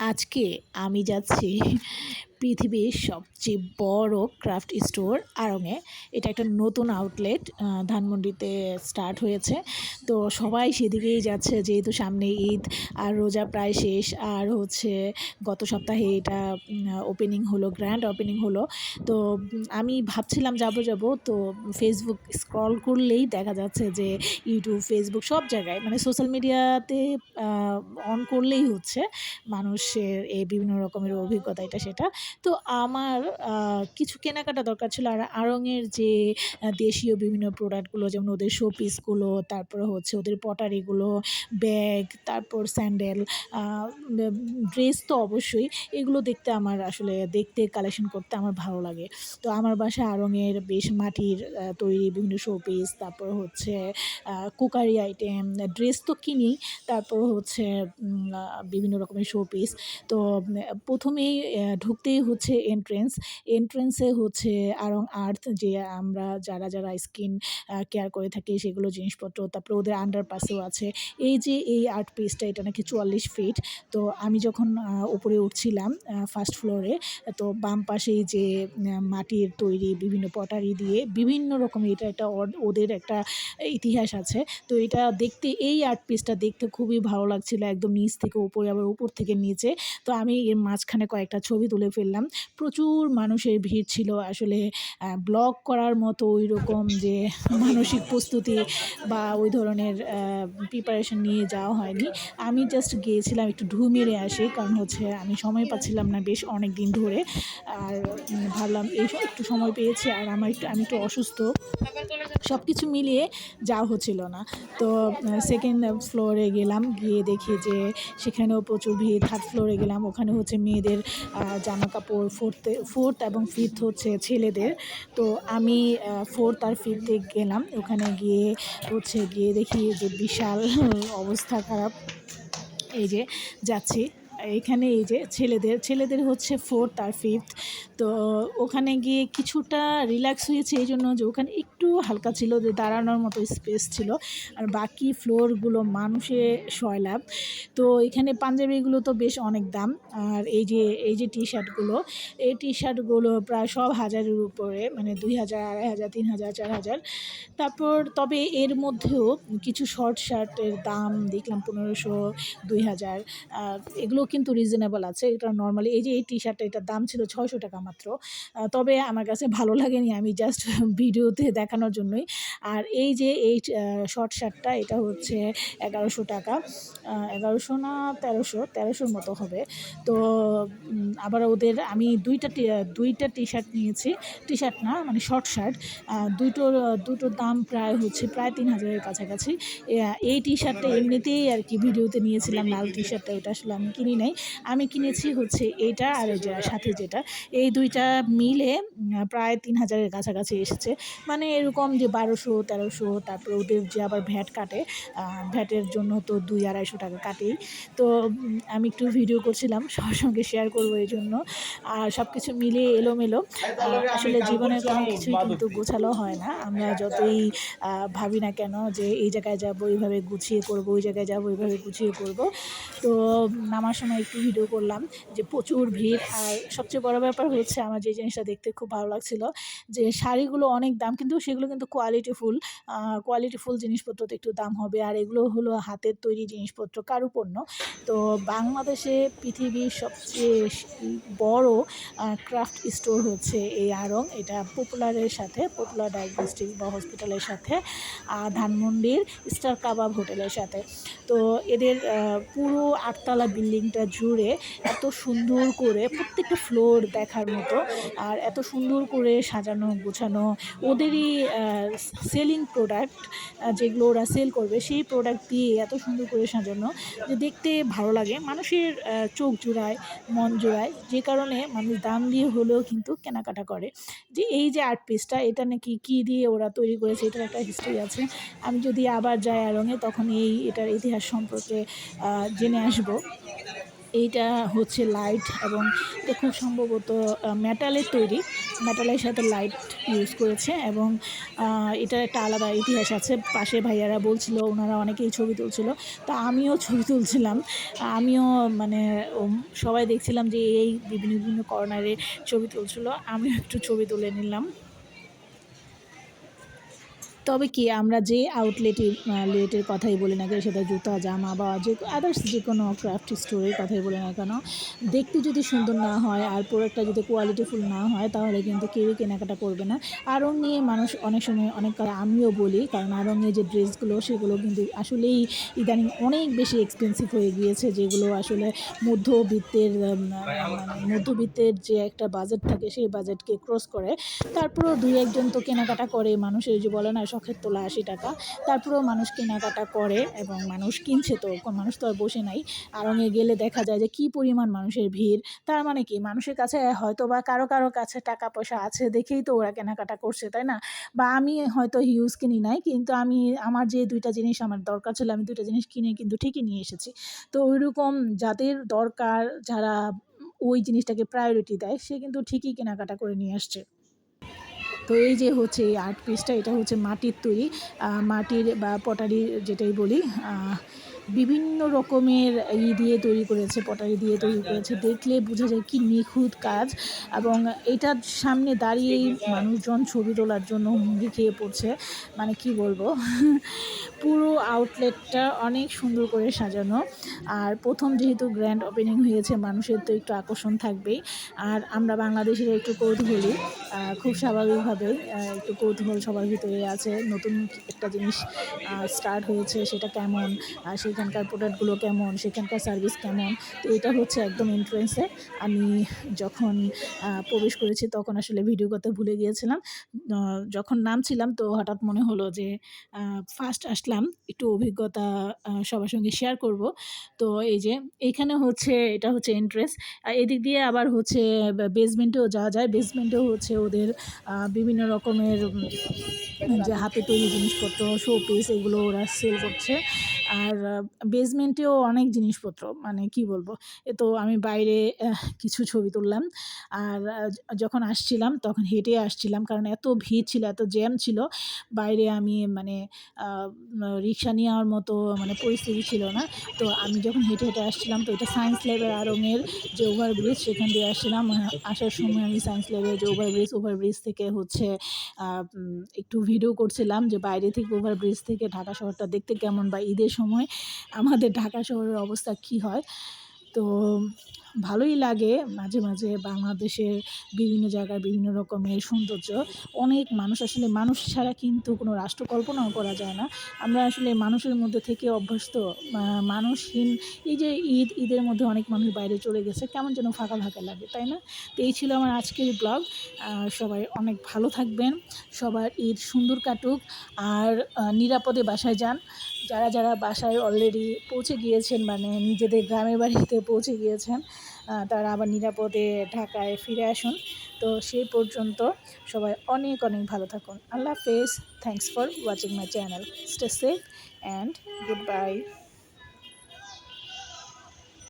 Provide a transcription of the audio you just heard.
আজকে আমি যাচ্ছি পৃথিবীর সবচেয়ে বড় ক্রাফট স্টোর আড়ংয়ে এটা একটা নতুন আউটলেট ধানমন্ডিতে স্টার্ট হয়েছে। তো সবাই সেদিকেই যাচ্ছে, যেহেতু সামনে ঈদ, আর রোজা প্রায় শেষ, আর হচ্ছে গত সপ্তাহে এটা ওপেনিং হলো গ্র্যান্ড ওপেনিং হলো। তো আমি ভাবছিলাম যাব যাব, তো ফেসবুক স্ক্রল করলেই দেখা যাচ্ছে যে ইউটিউব ফেসবুক সব জায়গায় মানে সোশ্যাল মিডিয়াতে অন করলেই হচ্ছে মানুষের এই বিভিন্ন রকমের অভিজ্ঞতা, এটা সেটা। তো আমার কিছু কেনাকাটা দরকার ছিল। আর আড়ংয়ের যে দেশীয় বিভিন্ন প্রোডাক্টগুলো যেমন ওদের শো পিসগুলো তারপরে হচ্ছে ওদের পটারিগুলো ব্যাগ তারপর স্যান্ডেল ড্রেস তো অবশ্যই। এগুলো দেখতে আমার আসলে দেখতে কালেকশন করতে আমার ভালো লাগে। তো আমার বাসায় আড়ংয়ের বেশ মাটির তৈরি বিভিন্ন শো পিস তারপর হচ্ছে কুকারি আইটেম ড্রেস তো কিনি তারপর হচ্ছে বিভিন্ন রকমের শো পিস তো প্রথমেই আহ, ঢুকতেই হচ্ছে এন্ট্রেন্স এন্ট্রেন্সে হচ্ছে আরং আর্থ যে আমরা যারা যারা স্কিন কেয়ার করে থাকি সেগুলো জিনিসপত্র, তারপরে ওদের আন্ডার পাসেও আছে। এই যে এই আর্ট পিসটা এটা নাকি চুয়াল্লিশ ফিট তো আমি যখন উপরে উঠছিলাম ফার্স্ট ফ্লোরে তো বাম পাশেই যে মাটির তৈরি বিভিন্ন পটারি দিয়ে বিভিন্ন রকমের এটা একটা ওদের একটা ইতিহাস আছে। তো এটা দেখতে, এই আর্ট পিসটা দেখতে খুবই ভালো লাগছিল, একদম নিচ থেকে উপরে, আবার উপর থেকে নিচে। তো আমি এর মাঝখানে কয়েকটা ছবি তুলে ফেললাম প্রচুর মানুষের ভিড় ছিল। আসলে ব্লগ করার মতো ওই রকম যে মানসিক প্রস্তুতি বা ওই ধরনের প্রিপারেশন নিয়ে যাওয়া হয়নি। আমি জাস্ট গিয়েছিলাম একটু ঢু মেরে আসি, কারণ হচ্ছে আমি সময় পাচ্ছিলাম না বেশ অনেক দিন ধরে। আর ভাবলাম এই একটু সময় পেয়েছি আর আমার একটু, আমি একটু অসুস্থ। সব কিছু মিলিয়ে যাওয়া হচ্ছিল না। তো সেকেন্ড ফ্লোরে গেলাম, গিয়ে দেখি যে সেখানেও প্রচুর ভিড়। থার্ড ফ্লোরে গেলাম, ওখানে হচ্ছে মেয়েদের জামা কাপড় ফোর্থে ফোর্থ এবং ফিফথ হচ্ছে ছেলেদের। তো আমি ফোর্থ আর ফিফথে গেলাম। ওখানে গিয়ে হচ্ছে গিয়ে দেখি যে বিশাল অবস্থা খারাপ। এই যে যাচ্ছি। এখানে এই যে ছেলেদের ছেলেদের হচ্ছে ফোর্থ আর ফিফথ তো ওখানে গিয়ে কিছুটা রিল্যাক্স হয়েছে এই জন্য যে ওখানে একটু হালকা ছিল, যে দাঁড়ানোর মতো স্পেস ছিল। আর বাকি ফ্লোরগুলো মানুষে সয়লাভ তো এখানে পাঞ্জাবিগুলো তো বেশ অনেক দাম। আর এই যে এই যে টি শার্টগুলো এই টি শার্টগুলো প্রায় সব হাজারের উপরে মানে দুই হাজার, আড়াই হাজার, তিন হাজার, চার হাজার। তারপর তবে এর মধ্যেও কিছু শর্ট শার্টের দাম দেখলাম পনেরোশো, দুই হাজার। এগুলো কিন্তু রিজনেবল আছে, এটা নর্মালি এই যে এই টি শার্টটা এটার দাম ছিল ছয়শো টাকা মাত্র। তবে আমার কাছে ভালো লাগেনি আমি জাস্ট ভিডিওতে দেখানোর জন্যই। আর এই যে এই শর্ট শার্টটা এটা হচ্ছে এগারোশো টাকা। এগারোশো না তেরোশো? তেরোশোর মতো হবে। তো আবার ওদের আমি দুইটা দুইটা টি শার্ট নিয়েছি। টি শার্ট না মানে শর্ট শার্ট দুটোর দুটোর দাম প্রায় হচ্ছে, প্রায় তিন হাজারের কাছাকাছি। এই টি শার্টটা এমনিতেই আর কি ভিডিওতে নিয়েছিলাম, লাল টি শার্টটা ওটা আসলে আমি কিনি নাই। আমি কিনেছি হচ্ছে এটা আর সাথে যেটা। এই দুইটা মিলে প্রায় তিন হাজারের কাছাকাছি এসেছে। মানে এরকম যে বারোশো, তেরোশো, তারপরে ওদের যে আবার ভ্যাট কাটে ভ্যাটের জন্য তো দুই আড়াইশো টাকা কাটেই। তো আমি একটু ভিডিও করছিলাম, সবার সঙ্গে শেয়ার করব এই জন্য। আর সব কিছু মিলিয়ে এলোমেলো আসলে জীবনের কোনো কিছুই কিন্তু গোছালো হয় না। আমরা যতই ভাবি না কেন যে এই জায়গায় যাব, এইভাবে গুছিয়ে করব, ওই জায়গায় যাব, এইভাবে গুছিয়ে করব। তো নামার সময় একটু ভিডিও করলাম যে প্রচুর ভিড়। আর সবচেয়ে বড় ব্যাপার হচ্ছে আমার যে জিনিসটা দেখতে খুব ভালো লাগছিল। যে শাড়িগুলো অনেক দাম, কিন্তু সেগুলো কিন্তু কোয়ালিটিফুল কোয়ালিটিফুল জিনিসপত্র তো একটু দাম হবে। আর এগুলো হলো হাতের তৈরি জিনিসপত্র, কারুপণ্য। তো বাংলাদেশে পৃথিবীর সবচেয়ে বড় ক্রাফট স্টোর হচ্ছে এই আড়ং। এটা পপুলারের সাথে পপুলার ডায়াগনস্টিক বা হসপিটালের সাথে আর ধানমন্ডির স্টার কাবাব হোটেলের সাথে। তো এদের পুরো আটতলা বিল্ডিংটা জুড়ে এত সুন্দর করে প্রত্যেকটা ফ্লোর দেখার মতো। আর এত সুন্দর করে সাজানো, গোছানো, ওদেরই সেলিং প্রোডাক্ট যেগুলো ওরা সেল করবে, সেই প্রোডাক্ট দিয়ে এত সুন্দর করে সাজানো যে দেখতে ভালো লাগে। মানুষের চোখ জোড়ায়, মন জোড়ায়, যে কারণে মানুষ দাম দিয়ে হলেও কিন্তু কেনাকাটা করে। যে এই যে আর্ট পিসটা এটা নাকি কী দিয়ে ওরা তৈরি করেছে, এটার একটা হিস্ট্রি আছে। আমি যদি আবার যাই আরঙে তখন এই এটার ইতিহাস সম্পর্কে জেনে আসব। এইটা হচ্ছে লাইট এবং এটা খুব সম্ভবত মেটালের তৈরি। মেটালের সাথে লাইট ইউজ করেছে এবং এটার একটা আলাদা ইতিহাস আছে। পাশে ভাইয়ারা বলছিল, ওনারা অনেকেই ছবি তুলছিল। তা আমিও ছবি তুলছিলাম। আমিও মানে সবাই দেখছিলাম যে এই বিভিন্ন বিভিন্ন কর্নারে ছবি তুলছিল। আমিও একটু ছবি তুলে নিলাম। তবে কি আমরা যে আউটলেটে লেটের কথাই বলি না কেন, সেটা জুতা, জামা বা যে আদার্স যে কোনো ক্রাফট স্টোরের কথাই বলি না কেন, দেখতে যদি সুন্দর না হয় আর প্রোডাক্টটা যদি কোয়ালিটিফুল না হয়, তাহলে কিন্তু কেউই কেনাকাটা করবে না। আরং নিয়ে মানুষ অনেক সময়, অনেক আমিও বলি, কারণ আরঙে যে ড্রেসগুলো সেগুলো কিন্তু আসলেই ইদানিং অনেক বেশি এক্সপেন্সিভ হয়ে গিয়েছে, যেগুলো আসলে মধ্যবিত্তের মানে মধ্যবিত্তের যে একটা বাজেট থাকে, সেই বাজেটকে ক্রস করে। তারপরেও দুই একজন তো কেনাকাটা করে, মানুষের যে বলে না শখের তোলা আশি টাকা। তারপরেও মানুষ কেনাকাটা করে এবং মানুষ কিনছে তো মানুষ তো আর বসে নাই। আরঙে গেলে দেখা যায় যে কী পরিমাণ মানুষের ভিড়। তার মানে কি, মানুষের কাছে হয়তো বা কারও কারও কাছে টাকা পয়সা আছে দেখেই তো ওরা কেনাকাটা করছে, তাই না? বা আমি হয়তো হিউজ কিনি নাই, কিন্তু আমি আমার যে দুইটা জিনিস আমার দরকার ছিল, আমি দুইটা জিনিস কিনে কিন্তু ঠিকই নিয়ে এসেছি। তো ওইরকম যাদের দরকার, যারা ওই জিনিসটাকে প্রায়োরিটি দেয়, সে কিন্তু ঠিকই কেনাকাটা করে নিয়ে আসছে। তো এই যে হচ্ছে এই আর্ট পিসটা এটা হচ্ছে মাটির তৈরি মাটির বা পটারি যেটাই বলি বিভিন্ন রকমের ই দিয়ে তৈরি করেছে পটারি দিয়ে তৈরি করেছে। দেখলে বোঝা যায় কি নিখুঁত কাজ এবং এটার সামনে দাঁড়িয়েই মানুষজন ছবি তোলার জন্য হুমড়ি খেয়ে পড়ছে। মানে কি বলব? পুরো আউটলেটটা অনেক সুন্দর করে সাজানো। আর প্রথম যেহেতু গ্র্যান্ড ওপেনিং হয়েছে, মানুষের তো একটু আকর্ষণ থাকবেই। আর আমরা বাংলাদেশের একটু কৌতূহলী। খুব স্বাভাবিকভাবেই একটু কৌতূহল সবার ভিতরে আছে। নতুন একটা জিনিস স্টার্ট হয়েছে, সেটা কেমন? আর সেখানকার প্রোডাক্টগুলো কেমন, সেখানকার সার্ভিস কেমন? তো এটা হচ্ছে একদম এন্ট্রেন্সে আমি যখন প্রবেশ করেছি তখন আসলে ভিডিও করতে ভুলে গিয়েছিলাম। যখন নামছিলাম তো হঠাৎ মনে হলো যে ফার্স্ট আসলাম, একটু অভিজ্ঞতা সবার সঙ্গে শেয়ার করব। তো এই যে এইখানে হচ্ছে, এটা হচ্ছে এন্ট্রেন্স এদিক দিয়ে আবার হচ্ছে বেসমেন্টেও যাওয়া যায়। বেসমেন্টেও হচ্ছে ওদের বিভিন্ন রকমের যে হাতে তৈরি জিনিসপত্র শো পিস এগুলো ওরা সেল করছে। আর বেসমেন্টেও অনেক জিনিসপত্র মানে কি বলব? এ তো আমি বাইরে কিছু ছবি তুললাম। আর যখন আসছিলাম তখন হেঁটে আসছিলাম কারণ এত ভিড় ছিল, এত জ্যাম ছিল। বাইরে আমি মানে রিক্সা নেওয়ার মতো মানে পরিস্থিতি ছিল না। তো আমি যখন হেঁটে হেঁটে আসছিলাম তো এটা সায়েন্স ল্যাবের আরঙের যে ওভারব্রিজ সেখান দিয়ে আসছিলাম। আসার সময় আমি সায়েন্স ল্যাবের যে ওভারব্রিজ ওভারব্রিজ থেকে হচ্ছে একটু ভিডিও করছিলাম যে বাইরে থেকে ওভারব্রিজ থেকে ঢাকা শহরটা দেখতে কেমন বা ঈদের সময় আমাদের ঢাকা শহরের অবস্থা কি হয়? তো ভালোই লাগে। মাঝে মাঝে বাংলাদেশের বিভিন্ন জায়গার বিভিন্ন রকমের সৌন্দর্য। অনেক মানুষ আসলে, মানুষ ছাড়া কিন্তু কোনো রাষ্ট্র কল্পনাও করা যায় না। আমরা আসলে মানুষের মধ্যে থেকে অভ্যস্ত মানুষহীন। এই যে ঈদ, ঈদের মধ্যে অনেক মানুষ বাইরে চলে গেছে, কেমন যেন ফাঁকা ফাঁকা লাগে, তাই না? তো এই ছিল আমার আজকের ব্লগ। সবাই অনেক ভালো থাকবেন। সবার ঈদ সুন্দর কাটুক। আর নিরাপদে বাসায় যান। যারা যারা বাসায় অলরেডি পৌঁছে গিয়েছেন মানে নিজেদের গ্রামের বাড়িতে পৌঁছে গিয়েছেন তারা আবার নিরাপদে ঢাকায় ফিরে আসুন। তো সেই পর্যন্ত সবাই অনেক অনেক ভালো থাকুন। আল্লাহ হাফেজ। Thanks for watching my channel stay safe and goodbye